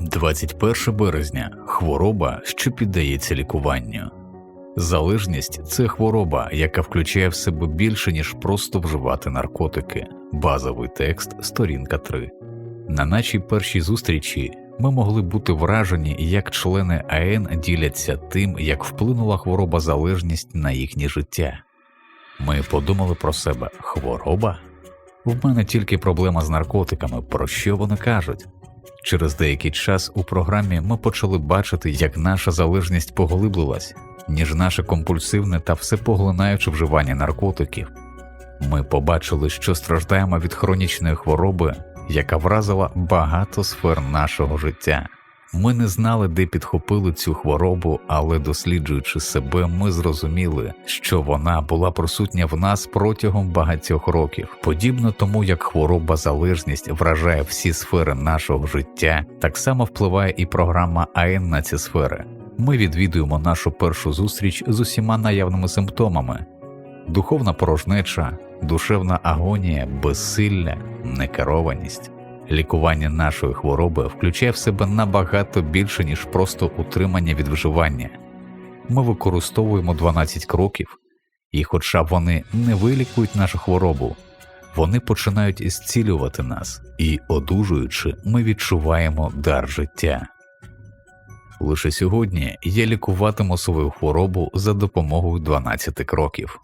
21 березня хвороба, що піддається лікуванню. Залежність це хвороба, яка включає в себе більше, ніж просто вживати наркотики. Базовий текст, сторінка 3. На нашій першій зустрічі ми могли бути вражені, як члени АН діляться тим, як вплинула хвороба залежність на їхнє життя. Ми подумали про себе хвороба? В мене тільки проблема з наркотиками, про що вони кажуть. Через деякий час у програмі ми почали бачити, як наша залежність поглиблилась, ніж наше компульсивне та всепоглинаюче вживання наркотиків. Ми побачили, що страждаємо від хронічної хвороби, яка вразила багато сфер нашого життя. Ми не знали, де підхопили цю хворобу, але досліджуючи себе, ми зрозуміли, що вона була присутня в нас протягом багатьох років. Подібно тому, як хвороба залежність вражає всі сфери нашого життя, так само впливає і програма АН на ці сфери. Ми відвідуємо нашу першу зустріч з усіма наявними симптомами: духовна порожнеча, душевна агонія, безсилля, некерованість. Лікування нашої хвороби включає в себе набагато більше, ніж просто утримання від вживання. Ми використовуємо 12 кроків, і, хоча вони не вилікують нашу хворобу, вони починають зцілювати нас, і, одужуючи, ми відчуваємо дар життя. Лише сьогодні я лікуватиму свою хворобу за допомогою 12 кроків.